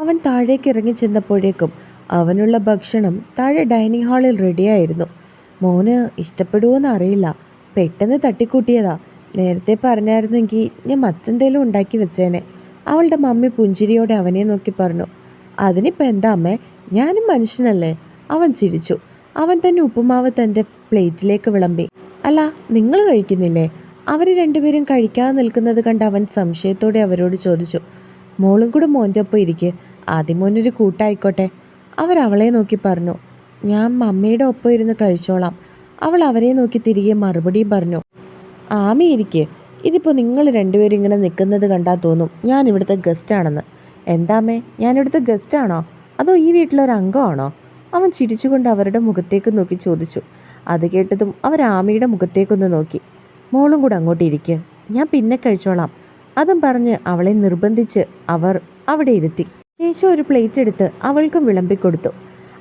അവൻ താഴേക്ക് ഇറങ്ങി ചെന്നപ്പോഴേക്കും അവനുള്ള ഭക്ഷണം താഴെ ഡൈനിങ് ഹാളിൽ റെഡിയായിരുന്നു മോന് ഇഷ്ടപ്പെടുമോയെന്ന് അറിയില്ല. പെട്ടെന്ന് തട്ടിക്കൂട്ടിയതാ. നേരത്തെ പറഞ്ഞായിരുന്നെങ്കിൽ ഞാൻ മറ്റെന്തേലും ഉണ്ടാക്കി വെച്ചേനെ. അവളുടെ മമ്മി പുഞ്ചിരിയോടെ അവനെ നോക്കി പറഞ്ഞു. അതിനിപ്പോൾ എന്താ അമ്മേ? ഞാനും മനുഷ്യനല്ലേ? അവൻ ചിരിച്ചു. അവൻ തന്നെ ഉപ്പുമാവ് തന്റെ പ്ലേറ്റിലേക്ക് വിളമ്പി. അല്ല നിങ്ങൾ കഴിക്കുന്നില്ലേ? അവർ രണ്ടുപേരും കഴിക്കാതെ നിൽക്കുന്നത് കണ്ട് അവൻ സംശയത്തോടെ അവരോട് ചോദിച്ചു. മോളും കൂടെ മോന്റെ ഒപ്പം ഇരിക്കെ. ആദ്യം മോനൊരു കൂട്ടായിക്കോട്ടെ. അവർ അവളെ നോക്കി പറഞ്ഞു ഞാൻ മമ്മിയുടെ ഒപ്പം ഇരുന്ന് കഴിച്ചോളാം. അവൾ അവരെ നോക്കി തിരികെ മറുപടിയും പറഞ്ഞു ആമി ഇരിക്കേ. ഇതിപ്പോൾ നിങ്ങൾ രണ്ടുപേരും ഇങ്ങനെ നിൽക്കുന്നത് കണ്ടാൽ തോന്നും. ഞാൻ ഇവിടുത്തെ ഗസ്റ്റാണെന്ന് എന്താമേ ഞാൻ ഇവിടുത്തെ ഗസ്റ്റാണോ അതോ ഈ വീട്ടിലൊരു അംഗമാണോ? അവൻ ചിരിച്ചുകൊണ്ട് അവരുടെ മുഖത്തേക്ക് നോക്കി ചോദിച്ചു. അത് കേട്ടതും അവർ ആമിയുടെ മുഖത്തേക്കൊന്ന് നോക്കി. മോളും കൂടെ അങ്ങോട്ട് ഇരിക്കുക ഞാൻ പിന്നെ കഴിച്ചോളാം. അതും പറഞ്ഞ് അവളെ നിർബന്ധിച്ച് അവർ അവിടെ ഇരുത്തി. ശേഷം ഒരു പ്ലേറ്റ് എടുത്ത് അവൾക്കും വിളമ്പിക്കൊടുത്തു.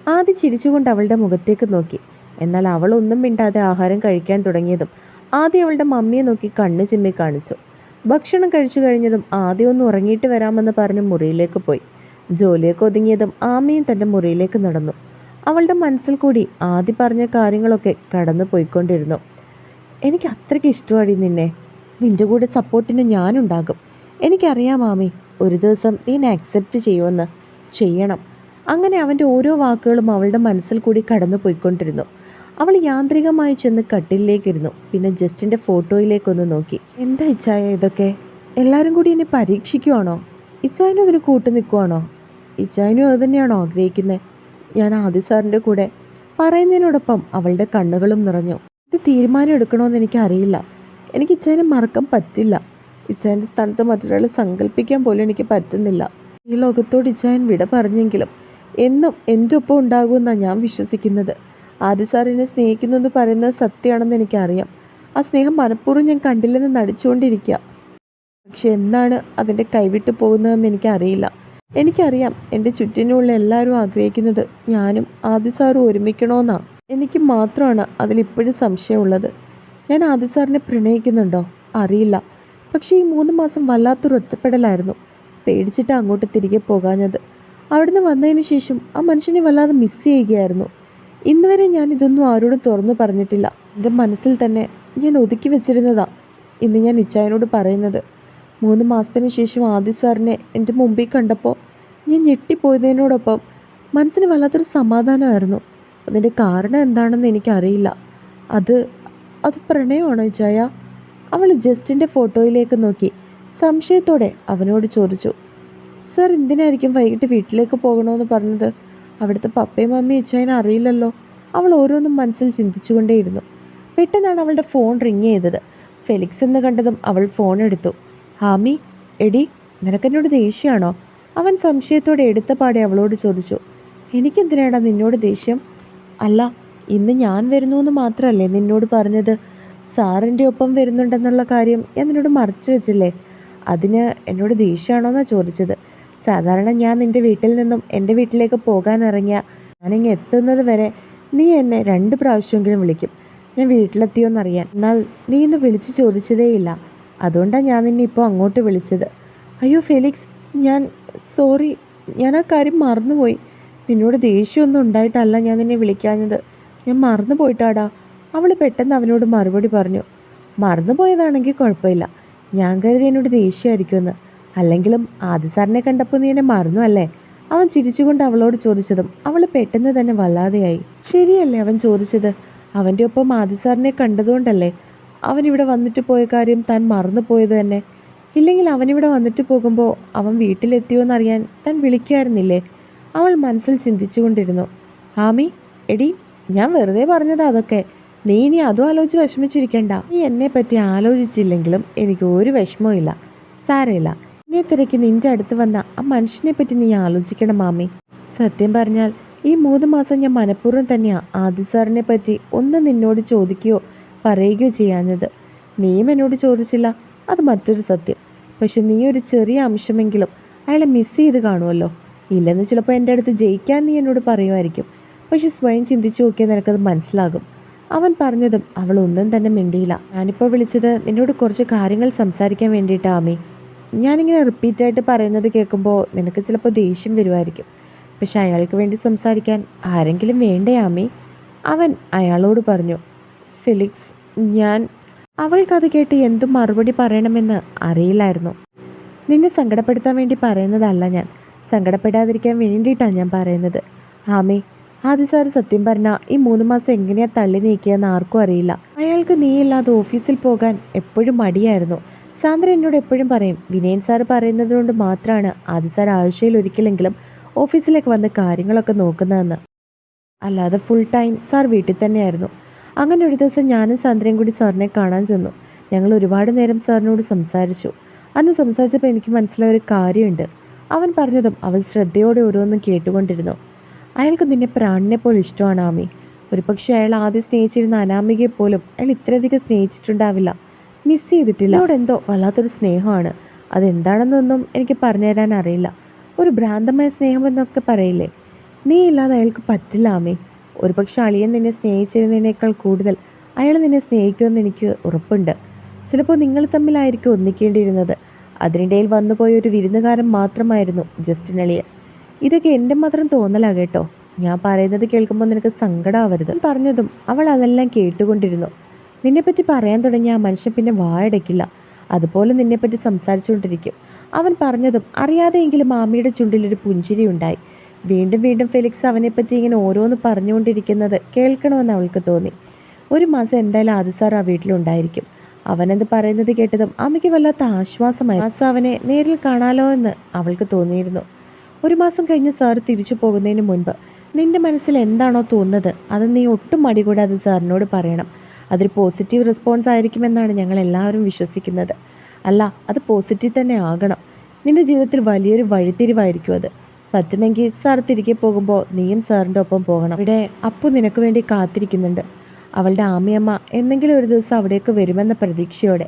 ആദ്യം ചിരിച്ചുകൊണ്ട് അവളുടെ മുഖത്തേക്ക് നോക്കി. എന്നാൽ അവൾ ഒന്നും മിണ്ടാതെ ആഹാരം കഴിക്കാൻ തുടങ്ങിയതും ആദ്യം അവളുടെ മമ്മിയെ നോക്കി കണ്ണ് ചിമ്മി കാണിച്ചു. ഭക്ഷണം കഴിച്ചു കഴിഞ്ഞതും ആദ്യം ഒന്ന് ഉറങ്ങിയിട്ട് വരാമെന്ന് പറഞ്ഞ് മുറിയിലേക്ക് പോയി. ജോലിയൊക്കെ ഒതുങ്ങിയതും ആമയും തന്റെ മുറിയിലേക്ക് നടന്നു. അവളുടെ മനസ്സിൽ കൂടി ആദ്യം പറഞ്ഞ കാര്യങ്ങളൊക്കെ കടന്നു പോയിക്കൊണ്ടിരുന്നു. എനിക്ക് അത്രയ്ക്ക് ഇഷ്ടമായി നിന്നെ. നിന്റെ കൂടെ സപ്പോർട്ടിന് ഞാനുണ്ടാകും. എനിക്കറിയാം മാമി ഒരു ദിവസം നീ അക്സെപ്റ്റ് ചെയ്യുമെന്ന് ചെയ്യണം. അങ്ങനെ അവന്റെ ഓരോ വാക്കുകളും അവളുടെ മനസ്സിൽ കൂടി കടന്നു പോയിക്കൊണ്ടിരുന്നു. അവൾ യാന്ത്രികമായി ചെന്ന് കട്ടിലിലേക്കിരുന്നു. പിന്നെ ജസ്റ്റിന്റെ ഫോട്ടോയിലേക്കൊന്ന് നോക്കി. എന്താ ഇച്ചായ ഇതൊക്കെ? എല്ലാവരും കൂടി എന്നെ പരീക്ഷിക്കുവാണോ? ഇച്ചായനും അതിന് കൂട്ടു നിൽക്കുവാണോ? ഇച്ചായനും അത് തന്നെയാണോ ആഗ്രഹിക്കുന്നത് ഞാൻ ആദി സാറിന്റെ കൂടെ പറയുന്നതിനോടൊപ്പം അവളുടെ കണ്ണുകളും നിറഞ്ഞു. ഇത് തീരുമാനം എടുക്കണമെന്ന് എനിക്കറിയില്ല. എനിക്ക് ഇച്ചായനെ മറക്കാൻ പറ്റില്ല. ഇച്ചായന്റെ സ്ഥാനത്ത് മറ്റൊരാളെ സങ്കല്പിക്കാൻ പോലും എനിക്ക് പറ്റുന്നില്ല. ഈ ലോകത്തോട് ഇച്ചായൻ വിട പറഞ്ഞെങ്കിലും എന്നും എന്റെ ഒപ്പം ഉണ്ടാകുമെന്നാണ് ഞാൻ വിശ്വസിക്കുന്നത്. ആദ്യ സാറിനെ സ്നേഹിക്കുന്നു എന്ന് പറയുന്നത് സത്യമാണെന്ന് എനിക്കറിയാം. ആ സ്നേഹം മനഃപൂർവം ഞാൻ കണ്ടില്ലെന്ന് നടിച്ചുകൊണ്ടിരിക്കുക. പക്ഷെ എന്നാണ് അതിന്റെ കൈവിട്ടു പോകുന്നതെന്ന് എനിക്കറിയില്ല. എനിക്കറിയാം എന്റെ ചുറ്റിനുള്ള എല്ലാവരും ആഗ്രഹിക്കുന്നത് ഞാനും ആദ്യ സാറും ഒരുമിക്കണമെന്നാണ് എനിക്ക് മാത്രമാണ് അതിലിപ്പോഴും സംശയമുള്ളത്. ഞാൻ ആദ്യ സാറിനെ പ്രണയിക്കുന്നുണ്ടോ? അറിയില്ല. പക്ഷേ ഈ മൂന്ന് മാസം വല്ലാത്തൊരു ഒറ്റപ്പെടലായിരുന്നു. പേടിച്ചിട്ട് അങ്ങോട്ട് തിരികെ പോകാഞ്ഞത്. അവിടുന്ന് വന്നതിന് ശേഷം ആ മനുഷ്യനെ വല്ലാതെ മിസ് ചെയ്യുകയായിരുന്നു. ഇന്ന് വരെ ഞാൻ ഇതൊന്നും ആരോടും തുറന്നു പറഞ്ഞിട്ടില്ല. എന്റെ മനസ്സിൽ തന്നെ ഞാൻ ഒതുക്കി വെച്ചിരുന്നതാ. ഇന്ന് ഞാൻ ഇച്ചായനോട് പറയുന്നത്. മൂന്ന് മാസത്തിന് ശേഷം ആദി സാറിനെ എന്റെ മുമ്പിൽ കണ്ടപ്പോൾ ഞാൻ ഞെട്ടിപ്പോയതിനോടൊപ്പം മനസ്സിന് വല്ലാത്തൊരു സമാധാനമായിരുന്നു. അതിന്റെ കാരണം എന്താണെന്ന് എനിക്കറിയില്ല. അത് അത് പ്രണയമാണോ ഇച്ചായ? അവൾ ജസ്റ്റിന്റെ ഫോട്ടോയിലേക്ക് നോക്കി. സംശയത്തോടെ അവനോട് ചോദിച്ചു സർ എന്തിനായിരിക്കും വൈകിട്ട് വീട്ടിലേക്ക് പോകണമെന്ന് പറഞ്ഞത്? അവിടുത്തെ പപ്പയും മമ്മിയും ഇച്ചായനെ അറിയില്ലല്ലോ. അവൾ ഓരോന്നും മനസ്സിൽ ചിന്തിച്ചുകൊണ്ടേയിരുന്നു. പെട്ടെന്നാണ് അവളുടെ ഫോൺ റിങ് ചെയ്തത്. ഫെലിക്സ് എന്ന് കണ്ടതും അവൾ ഫോൺ എടുത്തു. ഹാമി എടി നിനക്കെന്നോട് ദേഷ്യമാണോ? അവൻ സംശയത്തോടെ എടുത്ത പാടെ അവളോട് ചോദിച്ചു എനിക്കെന്തിനാടാ നിന്നോട് ദേഷ്യം? അല്ല ഇന്ന് ഞാൻ വരുന്നു എന്ന് മാത്രമല്ലേ നിന്നോട് പറഞ്ഞത്. സാറിന്റെ ഒപ്പം വരുന്നുണ്ടെന്നുള്ള കാര്യം എന്നോട് നിന്നോട് മറച്ചു വെച്ചില്ലേ? അതിന് എന്നോട് ദേഷ്യമാണോന്നാണ് ചോദിച്ചത്. സാധാരണ ഞാൻ നിന്റെ വീട്ടിൽ നിന്നും എന്റെ വീട്ടിലേക്ക് പോകാൻ ഇറങ്ങിയ ഞാനിങ്ങ് എത്തുന്നത് വരെ നീ എന്നെ രണ്ട് പ്രാവശ്യമെങ്കിലും വിളിക്കും. ഞാൻ വീട്ടിലെത്തിയോന്നറിയാൻ. എന്നാൽ നീ ഇന്ന് വിളിച്ച് ചോദിച്ചതേയില്ല. അതുകൊണ്ടാണ് ഞാൻ നിന്നെ ഇപ്പോൾ അങ്ങോട്ട് വിളിച്ചത്. അയ്യോ ഫെലിക്സ് ഞാൻ സോറി ഞാൻ ആ കാര്യം മറന്നുപോയി. നിന്നോട് ദേഷ്യമൊന്നും ഉണ്ടായിട്ടല്ല ഞാൻ നിന്നെ വിളിക്കാഞ്ഞത്. ഞാൻ മറന്നു പോയിട്ടാടാ അവൾ പെട്ടെന്ന് അവനോട് മറുപടി പറഞ്ഞു മറന്നുപോയതാണെങ്കിൽ കുഴപ്പമില്ല. ഞാൻ കരുതി എന്നോട് ദേഷ്യമായിരിക്കുമെന്ന്. അല്ലെങ്കിലും ആദ്യ സാറിനെ കണ്ടപ്പോൾ നീ എന്നെ മറന്നു അല്ലേ? അവൻ ചിരിച്ചുകൊണ്ട് അവളോട് ചോദിച്ചതും അവൾ പെട്ടെന്ന് തന്നെ വല്ലാതെയായി. ശരിയല്ലേ അവൻ ചോദിച്ചത്? അവന്റെ ഒപ്പം ആദ്യ സാറിനെ കണ്ടതുകൊണ്ടല്ലേ? അവൻ ഇവിടെ വന്നിട്ട് പോയ കാര്യം താൻ മറന്നു പോയത് തന്നെ. ഇല്ലെങ്കിൽ അവനിവിടെ വന്നിട്ട് പോകുമ്പോൾ അവൻ വീട്ടിലെത്തിയോ എന്നറിയാൻ താൻ വിളിക്കായിരുന്നില്ലേ? അവൾ മനസ്സിൽ ചിന്തിച്ചുകൊണ്ടിരുന്നു. ഹാമി എടി ഞാൻ വെറുതെ പറഞ്ഞതാ അതൊക്കെ. നീ ഇനി അതും ആലോചിച്ച് വിഷമിച്ചിരിക്കണ്ട. നീ എന്നെ പറ്റി ആലോചിച്ചില്ലെങ്കിലും എനിക്ക് ഒരു വിഷമവും ഇല്ല. സാരമില്ല. എന്നെ തിരക്കി നിന്റെ അടുത്ത് വന്ന ആ മനുഷ്യനെ പറ്റി നീ ആലോചിക്കണം മാമി. സത്യം പറഞ്ഞാൽ ഈ മൂന്ന് മാസം ഞാൻ മനഃപൂർവം തന്നെയാ ആദി സാറിനെ പറ്റി ഒന്ന് നിന്നോട് ചോദിക്കുകയോ പറയുകയോ ചെയ്യാഞ്ഞത്. നീയും എന്നോട് ചോദിച്ചില്ല. അത് മറ്റൊരു സത്യം. പക്ഷെ നീ ഒരു ചെറിയ അംശമെങ്കിലും അയാളെ മിസ് ചെയ്ത് കാണുമല്ലോ. ഇല്ലെന്ന് ചിലപ്പോൾ എന്റെ അടുത്ത് ജയിക്കാൻ നീ എന്നോട് പറയുമായിരിക്കും. പക്ഷെ സ്വയം ചിന്തിച്ചു നോക്കിയാൽ നിനക്കത് മനസ്സിലാകും. അവൻ പറഞ്ഞതും അവൾ ഒന്നും തന്നെ മിണ്ടിയില്ല. ഞാനിപ്പോൾ വിളിച്ചത് നിന്നോട് കുറച്ച് കാര്യങ്ങൾ സംസാരിക്കാൻ വേണ്ടിയിട്ടാ ആമി ഞാനിങ്ങനെ റിപ്പീറ്റായിട്ട് പറയുന്നത് കേൾക്കുമ്പോൾ നിനക്ക് ചിലപ്പോൾ ദേഷ്യം വരുമായിരിക്കും പക്ഷെ അയാൾക്ക് വേണ്ടി സംസാരിക്കാൻ ആരെങ്കിലും വേണ്ടേ ആമി അവൻ അയാളോട് പറഞ്ഞു ഫിലിക്സ് ഞാൻ അവൾക്കത് കേട്ട് എന്തും മറുപടി പറയണമെന്ന് അറിയില്ലായിരുന്നു. നിന്നെ സങ്കടപ്പെടുത്താൻ വേണ്ടി പറയുന്നതല്ല ഞാൻ. സങ്കടപ്പെടാതിരിക്കാൻ വേണ്ടിയിട്ടാണ് ഞാൻ പറയുന്നത്. ആമി ആദ്യ സാർ സത്യം പറഞ്ഞ ഈ മൂന്ന് മാസം എങ്ങനെയാ തള്ളി നീക്കിയെന്ന് ആർക്കും അറിയില്ല. അയാൾക്ക് നീയില്ലാതെ ഓഫീസിൽ പോകാൻ എപ്പോഴും മടിയായിരുന്നു. സാന്ദ്ര എന്നോട് എപ്പോഴും പറയും വിനയൻ സാർ പറയുന്നത് കൊണ്ട് മാത്രമാണ് ആദ്യ സാർ ആഴ്ചയിൽ ഒരിക്കലെങ്കിലും ഓഫീസിലേക്ക് വന്ന് കാര്യങ്ങളൊക്കെ നോക്കുന്നതെന്ന്. അല്ലാതെ ഫുൾ ടൈം സാർ വീട്ടിൽ തന്നെയായിരുന്നു. അങ്ങനെ ഒരു ദിവസം ഞാനും സാന്ദ്രയും കൂടി സാറിനെ കാണാൻ ചെന്നു. ഞങ്ങൾ ഒരുപാട് നേരം സാറിനോട് സംസാരിച്ചു. അന്ന് സംസാരിച്ചപ്പോൾ എനിക്ക് മനസ്സിലായ ഒരു കാര്യമുണ്ട്. അവൻ പറഞ്ഞതും അവൾ ശ്രദ്ധയോടെ ഓരോന്നും കേട്ടുകൊണ്ടിരുന്നു. അയാൾക്ക് നിന്നെ പ്രാണിനെ പോലെ ഇഷ്ടമാണ് ആമി. ഒരു പക്ഷേ അയാൾ ആദ്യം സ്നേഹിച്ചിരുന്ന അനാമികയെ പോലും അയാൾ ഇത്രയധികം സ്നേഹിച്ചിട്ടുണ്ടാവില്ല. മിസ് ചെയ്തിട്ടില്ല. അവിടെ എന്തോ വല്ലാത്തൊരു സ്നേഹമാണ്. അതെന്താണെന്നൊന്നും എനിക്ക് പറഞ്ഞുതരാൻ അറിയില്ല. ഒരു ഭ്രാന്തമായ സ്നേഹമെന്നൊക്കെ പറയില്ലേ? നീ ഇല്ലാതെ അയാൾക്ക് പറ്റില്ല ആമി. ഒരു പക്ഷേ അളിയൻ നിന്നെ സ്നേഹിച്ചിരുന്നതിനേക്കാൾ കൂടുതൽ അയാൾ നിന്നെ സ്നേഹിക്കുമെന്ന് എനിക്ക് ഉറപ്പുണ്ട്. ചിലപ്പോൾ നിങ്ങൾ തമ്മിലായിരിക്കും ഒന്നിക്കേണ്ടിയിരുന്നത്. അതിനിടയിൽ വന്നുപോയ ഒരു വിരുന്നുകാരൻ മാത്രമായിരുന്നു ജസ്റ്റിൻ അളിയൻ. ഇതൊക്കെ എന്റെ മാത്രം തോന്നലാ കേട്ടോ. ഞാൻ പറയുന്നത് കേൾക്കുമ്പോൾ നിനക്ക് സങ്കടമാവരുത് പറഞ്ഞതും അവൾ അതെല്ലാം കേട്ടുകൊണ്ടിരുന്നു. നിന്നെപ്പറ്റി പറയാൻ തുടങ്ങിയ ആ മനുഷ്യൻ പിന്നെ വായടയ്ക്കില്ല അതുപോലെ നിന്നെപ്പറ്റി സംസാരിച്ചുകൊണ്ടിരിക്കും. അവൻ പറഞ്ഞതും അറിയാതെയെങ്കിലും മാമിയുടെ ചുണ്ടിലൊരു പുഞ്ചിരി ഉണ്ടായി. വീണ്ടും വീണ്ടും ഫെലിക്സ് അവനെപ്പറ്റി ഇങ്ങനെ ഓരോന്ന് പറഞ്ഞുകൊണ്ടിരിക്കുന്നത് കേൾക്കണമെന്ന് അവൾക്ക് തോന്നി. ഒരു മാസം എന്തായാലും ആദ്യ സാർ ആ വീട്ടിലുണ്ടായിരിക്കും. അവനത് പറയുന്നത് കേട്ടതും അമ്മയ്ക്ക് വല്ലാത്ത ആശ്വാസമായി. മാസം അവനെ നേരിൽ കാണാലോ എന്ന് അവൾക്ക് തോന്നിയിരുന്നു. ഒരു മാസം കഴിഞ്ഞ് സാർ തിരിച്ചു പോകുന്നതിന് മുൻപ്. നിന്റെ മനസ്സിൽ എന്താണോ തോന്നുന്നത്? അത് നീ ഒട്ടും മടി കൂടാതെ സാറിനോട് പറയണം. അതൊരു പോസിറ്റീവ് റെസ്പോൺസ് ആയിരിക്കുമെന്നാണ് ഞങ്ങൾ എല്ലാവരും വിശ്വസിക്കുന്നത്. അല്ല അത് പോസിറ്റീവ് തന്നെ ആകണം. നിന്റെ ജീവിതത്തിൽ വലിയൊരു വഴിത്തിരിവായിരിക്കും അത്. പറ്റുമെങ്കിൽ സാർ തിരികെ പോകുമ്പോൾ നീയും സാറിന്റെ ഒപ്പം പോകണം. ഇവിടെ അപ്പു നിനക്ക് വേണ്ടി കാത്തിരിക്കുന്നുണ്ട്. അവളുടെ ആമിയമ്മ എന്തെങ്കിലും ഒരു ദിവസം അവിടേക്ക് വരുമെന്ന പ്രതീക്ഷയോടെ.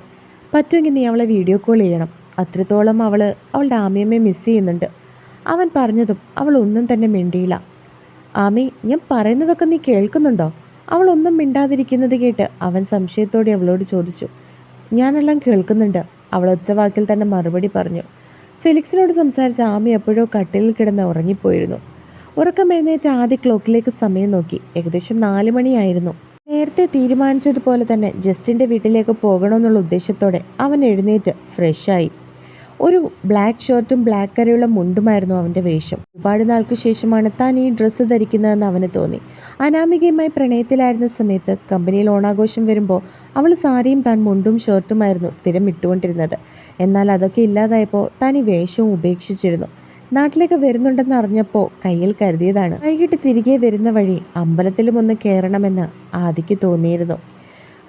പറ്റുമെങ്കിൽ നീ അവളെ വീഡിയോ കോൾ ചെയ്യണം. അത്രത്തോളം അവൾ അവളുടെ ആമിയമ്മയെ മിസ് ചെയ്യുന്നുണ്ട്. അവൻ പറഞ്ഞതും അവൾ ഒന്നും തന്നെ മിണ്ടിയില്ല. ആമി ഞാൻ പറയുന്നതൊക്കെ നീ കേൾക്കുന്നുണ്ടോ? അവൾ ഒന്നും മിണ്ടാതിരിക്കുന്നത് കേട്ട് അവൻ സംശയത്തോടെ അവളോട് ചോദിച്ചു. ഞാനെല്ലാം കേൾക്കുന്നുണ്ട് അവൾ ഒറ്റവാക്കിൽ തന്നെ മറുപടി പറഞ്ഞു. ഫിലിക്സിനോട് സംസാരിച്ച ആമി എപ്പോഴോ കട്ടിലിൽ കിടന്ന് ഉറങ്ങിപ്പോയിരുന്നു. ഉറക്കം എഴുന്നേറ്റ് ആദ്യ ക്ലോക്കിലേക്ക് സമയം നോക്കി. ഏകദേശം നാല് മണിയായിരുന്നു. നേരത്തെ തീരുമാനിച്ചതുപോലെ തന്നെ ജസ്റ്റിന്റെ വീട്ടിലേക്ക് പോകണമെന്നുള്ള ഉദ്ദേശത്തോടെ അവൻ എഴുന്നേറ്റ് ഫ്രഷായി. ഒരു ബ്ലാക്ക് ഷർട്ടും ബ്ലാക്ക് കരയുള്ള മുണ്ടുമായിരുന്നു അവന്റെ വേഷം. ഒരുപാട് നാൾക്ക് ശേഷമാണ് താൻ ഈ ഡ്രസ്സ് ധരിക്കുന്നതെന്ന് അവന് തോന്നി. അനാമികയുമായി പ്രണയത്തിലായിരുന്ന സമയത്ത് കമ്പനിയിൽ ഓണാഘോഷം വരുമ്പോൾ അവൾ സാരിയും താൻ മുണ്ടും ഷർട്ടുമായിരുന്നു സ്ഥിരം ഇട്ടുകൊണ്ടിരുന്നത്. എന്നാൽ അതൊക്കെ ഇല്ലാതായപ്പോൾ താൻ ഈ വേഷവും ഉപേക്ഷിച്ചിരുന്നു. നാട്ടിലേക്ക് വരുന്നുണ്ടെന്ന് അറിഞ്ഞപ്പോൾ കയ്യിൽ കരുതിയതാണ്. വൈകിട്ട് തിരികെ വരുന്ന വഴി അമ്പലത്തിലും ഒന്ന് കയറണമെന്ന് ആദിക്ക് തോന്നിയിരുന്നു.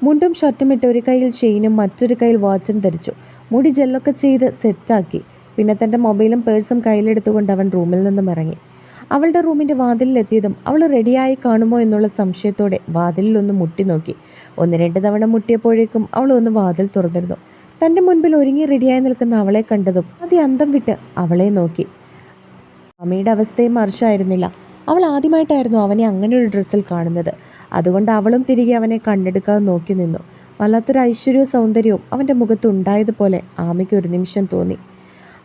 മുണ്ടും ഷർട്ടും ഇട്ട് ഒരു കയ്യിൽ ചെയിനും മറ്റൊരു കയ്യിൽ വാച്ചും ധരിച്ചു. മുടി ജെല്ലൊക്കെ ചെയ്ത് സെറ്റാക്കി. പിന്നെ തന്റെ മൊബൈലും പേഴ്സും കയ്യിലെടുത്തുകൊണ്ട് അവൻ റൂമിൽ നിന്നും ഇറങ്ങി. അവളുടെ റൂമിന്റെ വാതിലിലെത്തിയതും അവൾ റെഡിയായി കാണുമോ എന്നുള്ള സംശയത്തോടെ വാതിലിൽ ഒന്ന് മുട്ടി നോക്കി. ഒന്ന് രണ്ട് തവണ മുട്ടിയപ്പോഴേക്കും അവൾ ഒന്ന് വാതിൽ തുറന്നിരുന്നു. തന്റെ മുൻപിൽ ഒരുങ്ങി റെഡിയായി നിൽക്കുന്ന അവളെ കണ്ടതും അതി അന്തം വിട്ട് അവളെ നോക്കി. അമ്മയുടെ അവസ്ഥയും മറിച്ചായിരുന്നില്ല അവൾ ആദ്യമായിട്ടായിരുന്നു അവനെ അങ്ങനെ ഒരു ഡ്രസ്സിൽ കാണുന്നത്. അതുകൊണ്ട് അവളും തിരികെ അവനെ കണ്ണെടുക്കാതെ നോക്കി നിന്നു. വല്ലാത്തൊരു ഐശ്വര്യവും സൗന്ദര്യവും അവന്റെ മുഖത്തുണ്ടായതുപോലെ ആമയ്ക്ക് ഒരു നിമിഷം തോന്നി.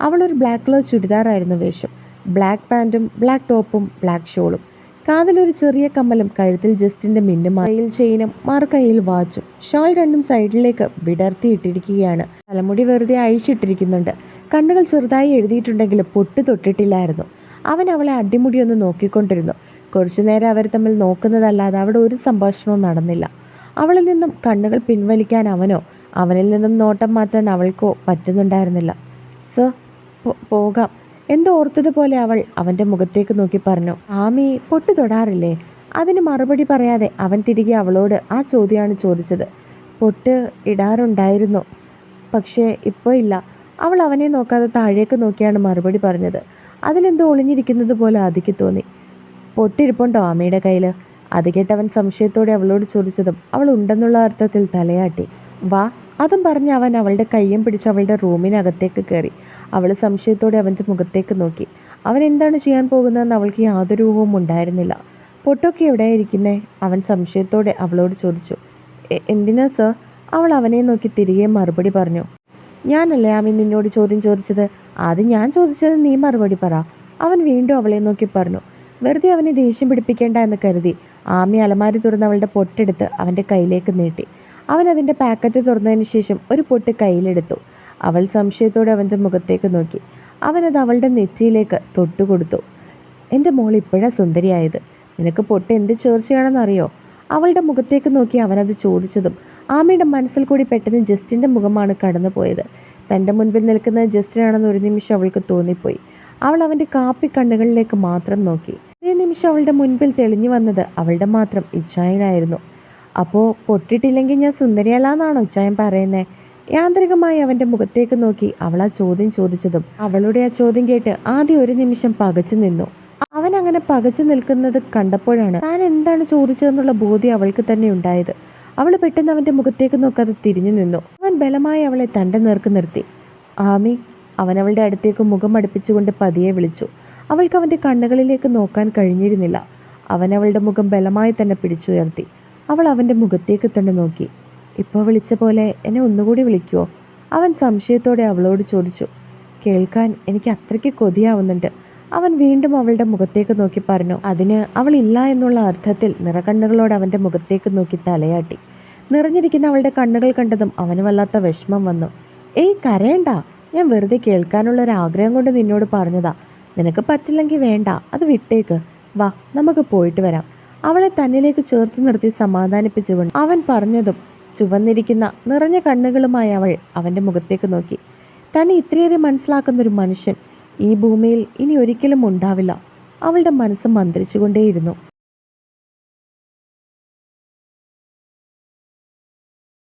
അവളൊരു ബ്ലാക്ക് കളർ ചുരിദാറായിരുന്നു വേഷം. ബ്ലാക്ക് പാന്റും ബ്ലാക്ക് ടോപ്പും ബ്ലാക്ക് ഷോളും കാതിലൊരു ചെറിയ കമ്മലും കഴുത്തിൽ ജസ്റ്റിന്റെ മിന്നും ചെയിനും മാർക്കയിൽ വാച്ചും. ഷാൾ രണ്ടും സൈഡിലേക്ക് വിടർത്തിയിട്ടിരിക്കുകയാണ്. തലമുടി വെറുതെ അഴിച്ചിട്ടിരിക്കുന്നുണ്ട്. കണ്ണുകൾ ചെറുതായി എഴുതിയിട്ടുണ്ടെങ്കിലും പൊട്ടു തൊട്ടിട്ടില്ലായിരുന്നു. അവൻ അവളെ അടിമുടിയൊന്ന് നോക്കിക്കൊണ്ടിരുന്നു. കുറച്ചു നേരം അവർ തമ്മിൽ നോക്കുന്നതല്ലാതെ അവിടെ ഒരു സംഭാഷണവും നടന്നില്ല. അവളിൽ നിന്നും കണ്ണുകൾ പിൻവലിക്കാൻ അവനോ അവനിൽ നിന്നും നോട്ടം മാറ്റാൻ അവൾക്കോ പറ്റുന്നുണ്ടായിരുന്നില്ല. സർ പോകാം. എന്തോ ഓർത്തതുപോലെ അവൾ അവന്റെ മുഖത്തേക്ക് നോക്കി പറഞ്ഞു ആമി പൊട്ടു തൊടാറില്ലേ? അതിന് മറുപടി പറയാതെ അവൻ തിരികെ അവളോട് ആ ചോദ്യമാണ് ചോദിച്ചത്. പൊട്ട് ഇടാറുണ്ടായിരുന്നു. പക്ഷേ ഇപ്പോൾ ഇല്ല. അവൾ അവനെ നോക്കാതെ താഴേക്ക് നോക്കിയാണ് മറുപടി പറഞ്ഞത്. അതിലെന്തോ ഒളിഞ്ഞിരിക്കുന്നത് പോലെ ആദിക്ക് തോന്നി. പൊട്ടിരിപ്പുണ്ടോ ആമയുടെ കയ്യിൽ അത് കേട്ടവൻ സംശയത്തോടെ അവളോട് ചോദിച്ചതും അവൾ ഉണ്ടെന്നുള്ള അർത്ഥത്തിൽ തലയാട്ടി. വാ അതും പറഞ്ഞ് അവൻ അവളുടെ കയ്യും പിടിച്ച് അവളുടെ റൂമിനകത്തേക്ക് കയറി. അവൾ സംശയത്തോടെ അവന്റെ മുഖത്തേക്ക് നോക്കി. അവൻ എന്താണ് ചെയ്യാൻ പോകുന്നതെന്ന് അവൾക്ക് യാതൊരു ഊഹവും ഉണ്ടായിരുന്നില്ല. പൊട്ടൊക്കെ എവിടെയായിരിക്കുന്നേ? അവൻ സംശയത്തോടെ അവളോട് ചോദിച്ചു. എന്തിനാ സർ? അവൾ അവനെ നോക്കി തിരികെ മറുപടി പറഞ്ഞു. ഞാനല്ലേ ആമി നിന്നോട് ചോദ്യം ചോദിച്ചത്? ആദ്യം ഞാൻ ചോദിച്ചത് നീ മറുപടി പറ. അവൻ വീണ്ടും അവളെ നോക്കി പറഞ്ഞു. വെറുതെ അവനെ ദേഷ്യം പിടിപ്പിക്കേണ്ട എന്ന് കരുതി ആമി അലമാരി തുറന്ന് അവളുടെ പൊട്ടെടുത്ത് അവന്റെ കയ്യിലേക്ക് നീട്ടി. അവൻ അതിന്റെ പാക്കറ്റ് തുറന്നതിന് ശേഷം ഒരു പൊട്ട് കയ്യിലെടുത്തു. അവൾ സംശയത്തോടെ അവന്റെ മുഖത്തേക്ക് നോക്കി. അവനത് അവളുടെ നെറ്റിയിലേക്ക് തൊട്ടുകൊടുത്തു. എന്റെ മോൾ ഇപ്പോഴാണ് സുന്ദരിയായത്? നിനക്ക് പൊട്ട് എന്ത് ചേർച്ചയാണെന്നറിയോ? അവളുടെ മുഖത്തേക്ക് നോക്കി അവനത് ചോദിച്ചതും ആമയുടെ മനസ്സിൽ കൂടി പെട്ടെന്ന് ജസ്റ്റിന്റെ മുഖമാണ് കടന്നു പോയത് തന്റെ മുൻപിൽ നിൽക്കുന്നത് ജസ്റ്റിനാണെന്ന് ഒരു നിമിഷം അവൾക്ക് തോന്നിപ്പോയി. അവൾ അവന്റെ കാപ്പി കണ്ണുകളിലേക്ക് മാത്രം നോക്കി. അതേ നിമിഷം അവളുടെ മുൻപിൽ തെളിഞ്ഞു വന്നത് അവളുടെ മാത്രം ഇച്ഛായനായിരുന്നു അപ്പോൾ പൊട്ടിട്ടില്ലെങ്കിൽ ഞാൻ സുന്ദരിയല്ലാന്നാണോ ഉച്ചായം പറയുന്നത് യാന്ത്രികമായി അവന്റെ മുഖത്തേക്ക് നോക്കി അവൾ ആ ചോദ്യം ചോദിച്ചതും അവളുടെ ആ ചോദ്യം കേട്ട് ആദ്യം ഒരു നിമിഷം പകച്ചു നിന്നു. അവൻ അങ്ങനെ പകച്ചു നിൽക്കുന്നത് കണ്ടപ്പോഴാണ് താൻ എന്താണ് ചോദിച്ചതെന്നുള്ള ബോധ്യം അവൾക്ക് തന്നെ ഉണ്ടായത്. അവൾ പെട്ടെന്ന് അവന്റെ മുഖത്തേക്ക് നോക്കാതെ തിരിഞ്ഞു നിന്നു. അവൻ ബലമായി അവളെ തന്റെ നേർക്ക് നിർത്തി. ആമി അവൻ അവളുടെ അടുത്തേക്ക് മുഖം അടുപ്പിച്ചുകൊണ്ട് പതിയെ വിളിച്ചു. അവൾക്ക് അവന്റെ കണ്ണുകളിലേക്ക് നോക്കാൻ കഴിഞ്ഞിരുന്നില്ല. അവൻ അവളുടെ മുഖം ബലമായി തന്നെ പിടിച്ചുയർത്തി. അവൾ അവന്റെ മുഖത്തേക്ക് തന്നെ നോക്കി. ഇപ്പോൾ വിളിച്ച പോലെ എന്നെ ഒന്നുകൂടി വിളിക്കുമോ അവൻ സംശയത്തോടെ അവളോട് ചോദിച്ചു. കേൾക്കാൻ എനിക്ക് അത്രയ്ക്ക് കൊതിയാവുന്നുണ്ട്. അവൻ വീണ്ടും അവളുടെ മുഖത്തേക്ക് നോക്കി പറഞ്ഞു. അതിന് അവൾ ഇല്ല എന്നുള്ള അർത്ഥത്തിൽ നിറകണ്ണുകളോട് അവന്റെ മുഖത്തേക്ക് നോക്കി തലയാട്ടി. നിറഞ്ഞിരിക്കുന്ന അവളുടെ കണ്ണുകൾ കണ്ടതും അവന് വല്ലാത്ത വിഷമം വന്നു. ഏയ് കരയണ്ട. ഞാൻ വെറുതെ കേൾക്കാനുള്ള ഒരു ആഗ്രഹം കൊണ്ട് നിന്നോട് പറഞ്ഞതാ. നിനക്ക് പറ്റില്ലെങ്കിൽ വേണ്ട അത് വിട്ടേക്ക്. വാ നമുക്ക് പോയിട്ട് വരാം. അവളെ തന്നിലേക്ക് ചേർത്ത് നിർത്തി സമാധാനിപ്പിച്ചുകൊണ്ട് അവൻ പറഞ്ഞതും ചുവന്നിരിക്കുന്ന നിറഞ്ഞ കണ്ണുകളുമായി അവൾ അവന്റെ മുഖത്തേക്ക് നോക്കി. തന്നെ ഇത്രയേറെ മനസ്സിലാക്കുന്ന ഒരു മനുഷ്യൻ ഈ ഭൂമിയിൽ ഇനി ഒരിക്കലും ഉണ്ടാവില്ല. അവളുടെ മനസ്സ് മന്ത്രിച്ചുകൊണ്ടേയിരുന്നു.